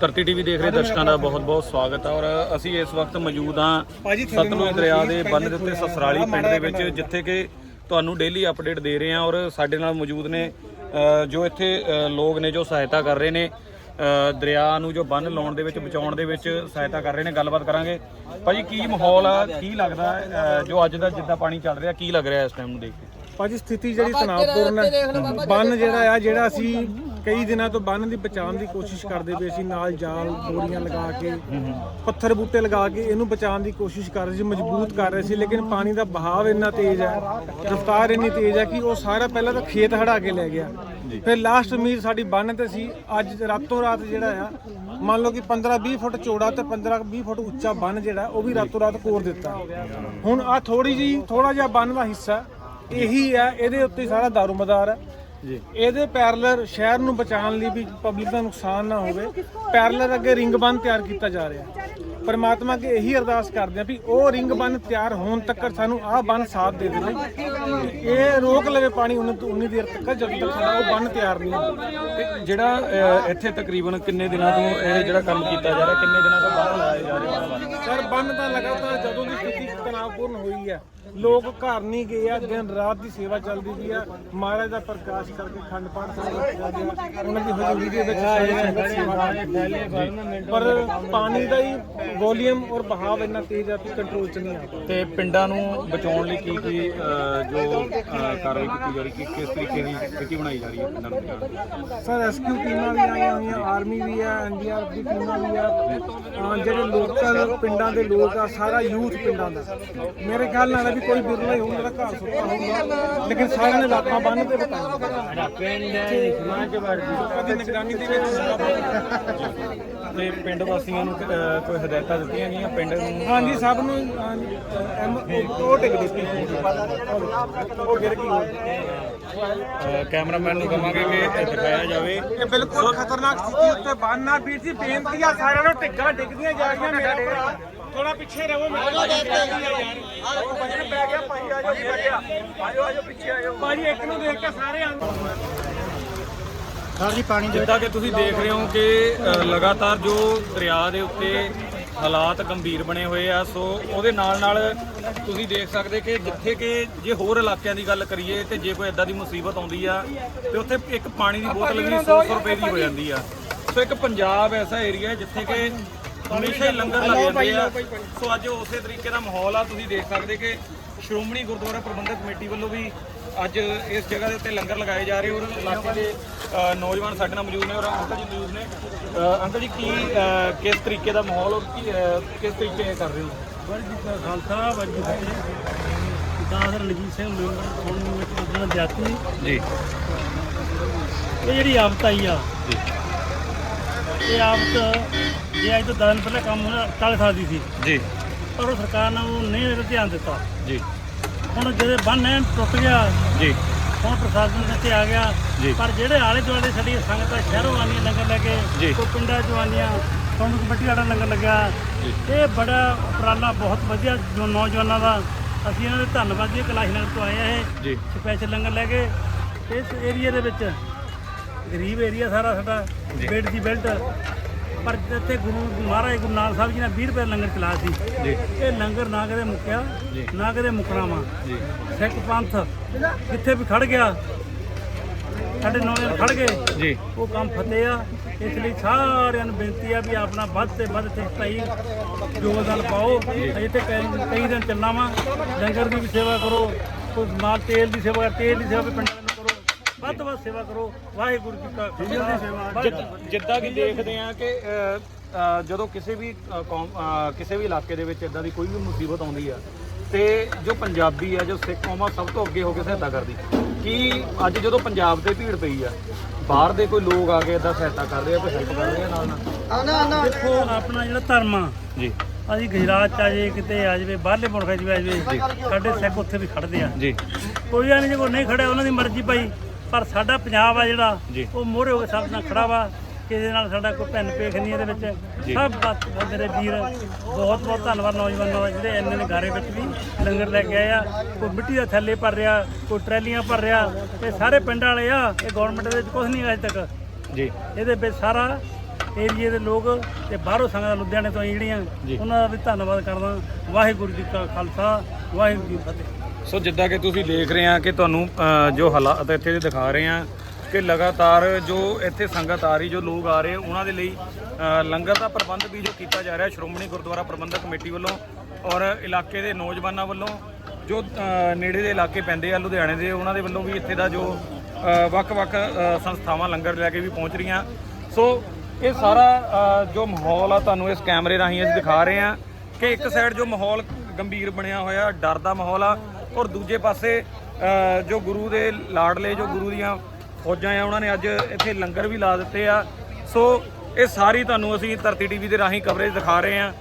ਧਰਤੀ ਟੀਵੀ ਦੇਖ ਰਹੇ ਦਰਸ਼ਕਾਂ ਦਾ ਬਹੁਤ-ਬਹੁਤ ਸਵਾਗਤ ਹੈ ਔਰ ਅਸੀਂ ਇਸ ਵਕਤ ਮੌਜੂਦ ਹਾਂ ਸਤਲੁਜ ਦਰਿਆ ਦੇ ਬੰਨ ਦੇ ਉੱਤੇ ਸਸਰਾਲੀ ਪਿੰਡ ਦੇ ਵਿੱਚ ਜਿੱਥੇ ਕਿ ਤੁਹਾਨੂੰ ਡੇਲੀ ਅਪਡੇਟ ਦੇ ਰਹੇ ਹਾਂ ਔਰ ਸਾਡੇ ਨਾਲ ਮੌਜੂਦ ਨੇ ਜੋ ਇੱਥੇ ਲੋਕ ਨੇ ਜੋ ਸਹਾਇਤਾ ਕਰ ਰਹੇ ਨੇ ਦਰਿਆ ਨੂੰ ਜੋ ਬੰਨ ਲਾਉਣ ਦੇ ਵਿੱਚ ਬਚਾਉਣ ਦੇ ਵਿੱਚ ਸਹਾਇਤਾ ਕਰ ਰਹੇ ਨੇ ਗੱਲਬਾਤ ਕਰਾਂਗੇ। ਭਾਜੀ ਕੀ ਮਾਹੌਲ ਆ? ਕੀ ਲੱਗਦਾ ਜੋ ਅੱਜ ਦਾ ਜਿੱਦਾਂ ਪਾਣੀ ਚੱਲ ਰਿਹਾ ਕੀ ਲੱਗ ਰਿਹਾ ਇਸ ਟਾਈਮ ਨੂੰ ਦੇਖ ਕੇ? ਭਾਜੀ ਸਥਿਤੀ ਜਿਹੜੀ ਤਣਾਅਪੂਰਨ ਹੈ। ਬੰਨ ਜਿਹੜਾ ਆ ਜਿਹੜਾ ਅਸੀਂ ਕਈ ਦਿਨਾਂ ਤੋਂ ਬੰਨ ਦੀ ਬਚਾਉਣ ਦੀ ਕੋਸ਼ਿਸ਼ ਕਰਦੇ ਪਏ ਸੀ ਨਾਲ ਜਾਲ ਬੋਰੀਆਂ ਲਗਾ ਕੇ ਪੱਥਰ ਬੂਟੇ ਲਗਾ ਕੇ ਇਹਨੂੰ ਬਚਾਉਣ ਦੀ ਕੋਸ਼ਿਸ਼ ਕਰ ਰਹੇ ਸੀ ਮਜ਼ਬੂਤ ਕਰ ਰਹੇ ਸੀ ਲੇਕਿਨ ਪਾਣੀ ਦਾ ਬਹਾਵ ਇੰਨਾ ਤੇਜ਼ ਹੈ ਰਫ਼ਤਾਰ ਇੰਨੀ ਤੇਜ਼ ਹੈ ਕਿ ਉਹ ਸਾਰਾ ਪਹਿਲਾਂ ਤਾਂ ਖੇਤ ਹੜਾ ਕੇ ਲੈ ਗਿਆ। ਫਿਰ ਲਾਸਟ ਉਮੀਦ ਸਾਡੀ ਬੰਨ ਤੇ ਸੀ ਅੱਜ ਰਾਤੋਂ ਰਾਤ ਜਿਹੜਾ ਆ ਮੰਨ ਲਓ ਕਿ 15 20 ਫੁੱਟ ਚੌੜਾ ਤੇ 15 20 ਫੁੱਟ ਉੱਚਾ ਬੰਨ ਜਿਹੜਾ ਉਹ ਵੀ ਰਾਤੋਂ ਰਾਤ ਕੋਰ ਦਿੱਤਾ। ਹੁਣ ਆ ਥੋੜੀ ਜੀ ਥੋੜਾ ਜਿਹਾ ਬੰਨ ਦਾ ਹਿੱਸਾ ਇਹੀ ਹੈ ਇਹਦੇ ਉੱਤੇ ਸਾਰਾ ਦਾਰੋਮਦਾਰ ਹੈ। ਜੀ। ਇਹਦੇ ਪੈਰਲਰ ਸ਼ਹਿਰ ਨੂੰ ਬਚਾਉਣ ਲਈ ਵੀ ਪਬਲਿਕ ਦਾ ਨੁਕਸਾਨ ਨਾ ਹੋਵੇ ਪੈਰਲਰ ਅੱਗੇ ਰਿੰਗ ਬੰਨ ਤਿਆਰ ਕੀਤਾ ਜਾ ਰਿਹਾ। ਪਰਮਾਤਮਾ ਅੱਗੇ ਇਹੀ ਅਰਦਾਸ ਕਰਦੇ ਆ ਵੀ ਉਹ ਰਿੰਗ ਬੰਨ ਤਿਆਰ ਹੋਣ ਤੱਕ ਸਾਨੂੰ ਆਹ ਬੰਨ ਸਾਥ ਦੇ ਦੇਵੇ। ਇਹ ਰੋਕ ਲਵੇ ਪਾਣੀ ਉਨੀ ਉਨੀ ਦੇਰ ਤੱਕ ਜਦੋਂ ਤੱਕ ਸਾਡਾ ਉਹ ਬੰਨ ਤਿਆਰ ਨਹੀਂ ਹੁੰਦਾ ਤੇ ਜਿਹੜਾ ਇੱਥੇ ਤਕਰੀਬਨ ਕਿੰਨੇ ਦਿਨਾਂ ਤੋਂ ਇਹ ਜਿਹੜਾ ਕੰਮ ਕੀਤਾ ਜਾ ਰਿਹਾ ਕਿੰਨੇ ਦਿਨਾਂ ਤੋਂ ਬਾਅਦ ਲਾਇਆ ਜਾ ਰਿਹਾ? ਬੰਨ? ਸਰ ਬੰਨ ਤਾਂ ਲਗਾਤਾਰ ਜਦੋਂ ਦੀ ਸਥਿਤੀ ਤਣਾਅਪੂਰਨ ਹੋਈ ਹੈ ਲੋਕ ਘਰ ਨਹੀਂ ਗਏ ਆ ਦਿਨ ਰਾਤ ਦੀ ਸੇਵਾ ਚੱਲਦੀ ਪਈ ਆ। ਮਹਾਰਾਜ ਦਾ ਪ੍ਰਕਾਸ਼ ਕਰਕੇ ਖੰਡ ਪਾਠ ਸਾਹਿਬ ਉਹਨਾਂ ਦੀ ਹਜ਼ੂਰੀ ਦੇ ਵਿੱਚ ਸਾਰੀ ਸੰਗਤ ਸੇਵਾ ਕਰਦੀ ਪਰ ਪਾਣੀ ਦਾ ਹੀ ਵੋਲੀਅਮ ਔਰ ਬਹਾਵ ਇੰਨਾ ਤੇਜ਼ ਆ ਕਿ ਕੰਟਰੋਲ ਚ ਨਹੀਂ ਆ ਤੇ ਪਿੰਡਾਂ ਨੂੰ ਬਚਾਉਣ ਲਈ ਕੀ ਕੀ ਜੋ ਕਾਰਵਾਈ ਕੀਤੀ ਜਾ ਰਹੀ ਕਿ ਕਿਸ ਤਰੀਕੇ ਦੀ ਸਥਿਤੀ ਬਣਾਈ ਜਾ ਰਹੀ ਹੈ ਪਿੰਡਾਂ ਨੂੰ ਬਚਾਉਣ ਸਰ ਰੈਸਕਿਊ ਟੀਮਾਂ ਵੀ ਆਈਆਂ ਹੋਈਆਂ ਆਰਮੀ ਵੀ ਆ ਐਨਡੀਆਰਐਫ ਦੀ ਟੀਮਾਂ ਵੀ ਆ। ਜਿਹੜੇ ਲੋਕਲ ਪਿੰਡਾਂ ਦੇ ਲੋਕ ਆ ਸਾਰਾ ਯੂਥ ਪਿੰਡਾਂ ਦਾ। ਮੇਰੇ ਖਿਆਲ ਨਾਲ ਵੀ ਕੋਈ ਬਿਰਲਾ ਹੀ ਹੋਊਗਾ ਜਿਹੜਾ ਘਰ ਸੁੱਤਾ ਹੋਊਗਾ। ਲੇਕਿਨ ਸਾਰਿਆਂ ਨੇ ਲਾਤਾਂ ਬੰਨ ਤੇ ਬਤਾਇਆ ਪਿੰਡ ਸਮਾਜ ਵਰਦੀ ਕਦੀ ਨਿਗਰਾਨੀ ਦੇ ਵਿੱਚ ਤੇ ਪਿੰਡ ਵਾਸੀਆਂ ਨੂੰ ਕੋਈ ਹਦਾਇਤਾਂ ਦਿੱਤੀਆਂ ਗਈਆਂ ਪਿੰਡ ਨੂੰ? ਹਾਂਜੀ ਸਭ ਨੂੰ ਐਮ ਉਹ ਟਿਕ ਦਿੱਤੀ ਉਹ ਗਿਰ ਗਈ। ਕੈਮਰਾਮੈਨ ਨੂੰ ਕਹਾਂਗੇ ਕਿ ਦਿਖਾਇਆ ਜਾਵੇ। ਇਹ ਬਿਲਕੁਲ ਖਤਰਨਾਕ ਸਥਿਤੀ ਉੱਤੇ ਬੰਨਣਾ ਵੀਰ ਜੀ ਬੇਨਤੀ ਆ ਸਾਰਿਆਂ ਨੂੰ ਟਿੱਕਾਂ ਡਿੱਗਦੀਆਂ ਜਾ ਰਹੀਆਂ ਮੇਰਾ ਭਰਾ ਥੋੜਾ ਪਿੱਛੇ ਰਹੋ ਬੰਨ ਪੈ ਗਿਆ ਭਾਈ ਆ। ਜਾਓ ਆਜੋ ਆਜੋ ਪਿੱਛੇ ਆਜੋ। ਭਾਜੀ ਇੱਕ ਨੂੰ ਦੇਖ ਕੇ ਸਾਰੇ ਆਂ ਸਰ ਜੀ ਪਾਣੀ ਦੇ ਜਿੱਦਾਂ ਕਿ ਤੁਸੀਂ ਦੇਖ ਰਹੇ ਹੋ ਕਿ ਲਗਾਤਾਰ ਜੋ ਦਰਿਆ ਦੇ ਉੱਤੇ ਹਾਲਾਤ ਗੰਭੀਰ ਬਣੇ ਹੋਏ ਆ ਸੋ ਉਹਦੇ ਨਾਲ ਨਾਲ ਤੁਸੀਂ ਦੇਖ ਸਕਦੇ ਕਿ ਜਿੱਥੇ ਕਿ ਜੇ ਹੋਰ ਇਲਾਕਿਆਂ ਦੀ ਗੱਲ ਕਰੀਏ ਤੇ ਜੇ ਕੋਈ ਇਦਾਂ ਦੀ ਮੁਸੀਬਤ ਆਉਂਦੀ ਆ ਤੇ ਉੱਥੇ ਇੱਕ ਪਾਣੀ ਦੀ ਬੋਤਲ ਵੀ 100 ਰੁਪਏ ਦੀ ਹੋ ਜਾਂਦੀ ਆ। ਸੋ ਇੱਕ ਪੰਜਾਬ ਐਸਾ ਏਰੀਆ ਜਿੱਥੇ ਕਿ ਹਮੇਸ਼ਾ ਹੀ ਲੰਗਰ ਲੱਗ ਜਾਂਦੇ ਆ। ਸੋ ਅੱਜ ਉਸੇ ਤਰੀਕੇ ਦਾ ਮਾਹੌਲ ਆ ਤੁਸੀਂ ਦੇਖ ਸਕਦੇ ਕਿ ਸ਼੍ਰੋਮਣੀ ਗੁਰਦੁਆਰਾ ਪ੍ਰਬੰਧਕ ਕਮੇਟੀ ਵੱਲੋਂ ਵੀ ਅੱਜ ਇਸ ਜਗ੍ਹਾ ਦੇ ਉੱਤੇ ਲੰਗਰ ਲਗਾਏ ਜਾ ਰਹੇ ਔਰ ਇਲਾਕੇ ਦੇ ਨੌਜਵਾਨ ਸਾਡੇ ਨਾਲ ਮੌਜੂਦ ਨੇ ਔਰ ਅੰਕਲ ਜੀ ਮੌਜੂਦ ਨੇ। ਅੰਕਲ ਜੀ ਕੀ ਕਿਸ ਤਰੀਕੇ ਦਾ ਮਾਹੌਲ ਔਰ ਕੀ, ਕਿਸ ਤਰੀਕੇ ਕਰ ਰਹੇ ਹੋ? ਵਰਜੀ ਦਾ ਖਾਲਸਾ ਵਰਜੀ ਫਤਿਹ। ਦਾਦਰ ਰਣਜੀਤ ਸਿੰਘ ਮੈਂਬਰ ਸੁਣਨ ਵਿੱਚ ਉਹਨਾਂ ਜਾਤੀ ਜੀ। ਇਹ ਜਿਹੜੀ ਆਫਤ ਆਈ ਆ ਜੀ। ਇਹ ਆਫਤ ਜੇ ਅੱਜ ਤੋਂ 10 ਦਿਨ ਪਹਿਲਾਂ ਕੰਮ ਹੋਣਾ 48 ਸਾਲ ਦੀ ਸੀ। ਜੀ। ਪਰ ਉਹ ਸਰਕਾਰ ਨੇ ਉਹ ਨਹੀਂ ਇਹਦੇ ਧਿਆਨ ਦਿੱਤਾ। ਜੀ। ਹੁਣ ਜਿਹੜੇ ਬੰਨ ਐਨ ਟੁੱਟ ਗਿਆ ਜੀ। ਹੁਣ ਪ੍ਰਸ਼ਾਸਨ ਇੱਥੇ ਆ ਗਿਆ। ਜੀ। ਪਰ ਜਿਹੜੇ ਆਲੇ ਦੁਆਲੇ ਸਾਡੀ ਸੰਗਤਾਂ ਸ਼ਹਿਰੋਂ ਆਉਂਦੀਆਂ ਲੰਗਰ ਲੈ ਕੇ ਜੀ। ਕੋਈ ਪਿੰਡਾਂ ਚੋਂ ਆਉਂਦੀਆਂ ਤੁਹਾਨੂੰ ਕਮੇਟੀ ਵਾਲਾ ਲੰਗਰ ਲੱਗਿਆ। ਜੀ। ਇਹ ਬੜਾ ਉਪਰਾਲਾ ਬਹੁਤ ਵਧੀਆ ਜੋ ਨੌਜਵਾਨਾਂ ਦਾ। ਅਸੀਂ ਇਹਨਾਂ ਦੇ ਧੰਨਵਾਦੀ ਕੈਲਾਸ਼ ਨਗਰ ਤੋਂ ਆਏ ਆ ਇਹ। ਜੀ। ਸਪੈਸ਼ਲ ਲੰਗਰ ਲੈ ਕੇ। ਇਸ ਏਰੀਆ ਦੇ ਵਿੱਚ ਗਰੀਬ ਏਰੀਆ ਸਾਰਾ ਸਾਡਾ ਬੈੱਡ ਦੀ ਬੈਲਟ। ਪਰ ਇੱਥੇ ਗੁਰੂ ਮਹਾਰਾਜ ਗੁਰੂ ਨਾਨਕ ਸਾਹਿਬ ਜੀ ਨੇ 20 ਰੁਪਏ ਦਾ ਲੰਗਰ ਚਲਾਇਆ ਸੀ। ਜੀ। ਇਹ ਲੰਗਰ ਨਾ ਕਦੇ ਮੁੱਕਿਆ। ਨਾ ਕਦੇ ਮੁੱਕਣਾ ਵਾ। ਜੀ। ਸਿੱਖ ਪੰਥ ਜਿੱਥੇ ਵੀ ਖੜ ਗਿਆ ਸਾਡੇ ਨੌਜਵਾਨ ਖੜ ਗਏ ਜੀ। ਉਹ ਕੰਮ ਫਤਿਹ ਆ। ਇਸ ਲਈ ਸਾਰਿਆਂ ਨੂੰ ਬੇਨਤੀ ਆ ਵੀ ਆਪਣਾ ਵੱਧ ਤੇ ਵੱਧ ਤੇ ਸਤਾਈ ਯੋਗਦਾਨ ਪਾਓ। ਤੇ ਕਈ ਦਿਨ ਚੱਲਣਾ ਵਾ। ਲੰਗਰ ਦੀ ਵੀ ਸੇਵਾ ਕਰੋ। ਕੋਈ ਮਾਲ ਤੇਲ ਦੀ ਸੇਵਾ ਤੇਲ ਦੀ ਸੇਵਾ ਪਿੰਡਾਂ ਵੱਧ ਤੋਂ ਵੱਧ ਸੇਵਾ ਕਰੋ ਵਾਹਿਗੁਰੂ ਜੀ ਕਾ ਖਾਲਸਾ। ਜਿੱਦ- ਜਿੱਦਾਂ ਕਿ ਦੇਖਦੇ ਆ ਕਿ ਜਦੋਂ ਕਿਸੇ ਵੀ ਕਿਸੇ ਵੀ ਇਲਾਕੇ ਦੇ ਵਿੱਚ ਇਦਾਂ ਦੀ ਕੋਈ ਵੀ ਮੁਸੀਬਤ ਆਉਂਦੀ ਆ ਤੇ ਜੋ ਪੰਜਾਬੀ ਆ ਜੋ ਸਿੱਖ ਕੌਮ ਆ ਸਭ ਤੋਂ ਅੱਗੇ ਹੋ ਕੇ ਸਹਾਇਤਾ ਕਰਦੀ। ਕੀ ਅੱਜ ਜਦੋਂ ਪੰਜਾਬ ਤੇ ਭੀੜ ਪਈ ਆ ਬਾਹਰ ਦੇ ਕੋਈ ਲੋਕ ਆ ਕੇ ਇਦਾਂ ਸਹਾਇਤਾ ਕਰਦੇ ਆ ਕੋਈ ਹੈਲਪ ਕਰਦੇ ਆ ਨਾਲ ਨਾਲ? ਦੇਖੋ ਆਪਣਾ ਜਿਹੜਾ ਧਰਮ ਆ ਜੀ। ਅਸੀਂ ਗੁਜਰਾਤ ਚ ਆ ਜਾਏ ਕਿਤੇ ਆ ਜਾਵੇ ਬਾਹਰਲੇ ਮੁਲਕਾਂ ਚ ਵੀ ਆ ਜਾਵੇ ਸਾਡੇ ਸਿੱਖ ਉੱਥੇ ਵੀ ਖੜਦੇ ਆ। ਜੀ। ਕੋਈ ਆ ਨਹੀਂ ਜੇ ਕੋਈ ਨਹੀਂ ਖੜਿਆ ਉਹਨਾਂ ਦੀ ਮਰਜ਼ੀ ਭਾਈ ਪਰ ਸਾਡਾ ਪੰਜਾਬ ਆ ਜਿਹੜਾ। ਉਹ ਮੋਹਰੇ ਹੋ ਕੇ ਸਭ ਨਾਲ ਖੜਾ ਵਾ ਕਿਸੇ ਨਾਲ ਸਾਡਾ ਕੋਈ ਭਿੰਨ ਪੇਖ ਨਹੀਂ ਇਹਦੇ ਵਿੱਚ। ਸਭ ਮੇਰੇ ਵੀਰ ਬਹੁਤ ਬਹੁਤ ਧੰਨਵਾਦ ਨੌਜਵਾਨਾਂ ਦਾ ਜਿਹੜੇ ਇੰਨੇ ਨੇ ਗਾਰੇ ਵਿੱਚ ਵੀ ਲੰਗਰ ਲੈ ਕੇ ਆਏ ਆ। ਕੋਈ ਮਿੱਟੀ ਦਾ ਥੱਲੇ ਭਰ ਰਿਹਾ ਕੋਈ ਟਰੈਲੀਆਂ ਭਰ ਰਿਹਾ ਇਹ ਸਾਰੇ ਪਿੰਡ ਵਾਲੇ ਆ ਇਹ ਗਵਰਨਮੈਂਟ ਦੇ ਵਿੱਚ ਕੁਝ ਨਹੀਂ ਅਜੇ ਤੱਕ। ਜੀ। ਇਹਦੇ ਵਿੱਚ ਸਾਰਾ ਏਰੀਏ ਦੇ ਲੋਕ ਤੇ ਬਾਹਰੋਂ ਸੰਗਤਾਂ ਲੁਧਿਆਣੇ ਤੋਂ ਜਿਹੜੀਆਂ ਉਹਨਾਂ ਦਾ ਵੀ ਧੰਨਵਾਦ ਕਰਦਾ। ਵਾਹਿਗੁਰੂ ਜੀ ਕਾ ਖਾਲਸਾ ਵਾਹਿਗੁਰੂ ਜੀ ਫਤਿਹ। ਸੋ ਜਿੱਦਾਂ ਕਿ ਤੁਸੀਂ ਦੇਖ ਰਹੇ ਆ ਕਿ ਤੁਹਾਨੂੰ ਅ, ਜੋ ਹਾਲਾਤ ਇੱਥੇ ਦੇ ਦਿਖਾ ਰਹੇ ਆ ਕਿ ਲਗਾਤਾਰ ਜੋ ਇੱਥੇ ਸੰਗਤ ਆ ਰਹੀ ਜੋ ਲੋਕ ਆ ਰਹੇ ਉਹਨਾਂ ਦੇ ਲਈ ਅ, ਲੰਗਰ ਦਾ ਪ੍ਰਬੰਧ ਵੀ ਜੋ ਕੀਤਾ ਜਾ ਰਿਹਾ ਸ਼੍ਰੋਮਣੀ ਗੁਰਦੁਆਰਾ ਪ੍ਰਬੰਧਕ ਕਮੇਟੀ ਵੱਲੋਂ ਔਰ ਇਲਾਕੇ ਦੇ ਨੌਜਵਾਨਾਂ ਵੱਲੋਂ ਜੋ ਅ, ਨੇੜੇ ਦੇ ਇਲਾਕੇ ਪੈਂਦੇ ਆ ਲੁਧਿਆਣੇ ਦੇ ਉਹਨਾਂ ਦੇ ਵੱਲੋਂ ਵੀ ਇੱਥੇ ਦਾ ਜੋ ਅ, ਵੱਖ-ਵੱਖ ਅ, ਸੰਸਥਾਵਾਂ ਲੰਗਰ ਲੈ ਕੇ ਵੀ ਪਹੁੰਚ ਰਹੀਆਂ। ਸੋ ਇਹ ਸਾਰਾ ਅ, ਜੋ ਮਾਹੌਲ ਆ ਤੁਹਾਨੂੰ ਇਸ ਕੈਮਰੇ ਰਾਹੀਂ ਅਸੀਂ ਦਿਖਾ ਰਹੇ ਆ ਕਿ ਇੱਕ ਸਾਈਡ ਜੋ ਮਾਹੌਲ ਗੰਭੀਰ ਬਣਿਆ ਹੋਇਆ ਡਰ ਦਾ ਮਾਹੌਲ ਆ ਔਰ ਦੂਜੇ ਪਾਸੇ ਜੋ ਗੁਰੂ ਦੇ ਲਾਡਲੇ, ਜੋ ਗੁਰੂ ਦੀਆਂ ਫੌਜਾਂ ਆ, ਉਹਨਾਂ ਨੇ ਅੱਜ ਇੱਥੇ ਲੰਗਰ ਵੀ ਲਾ ਦਿੱਤੇ ਆ। ਸੋ ਇਹ ਸਾਰੀ ਤੁਹਾਨੂੰ ਅਸੀਂ ਧਰਤੀ ਟੀਵੀ ਦੇ ਰਾਹੀਂ ਕਵਰੇਜ ਦਿਖਾ ਰਹੇ ਆ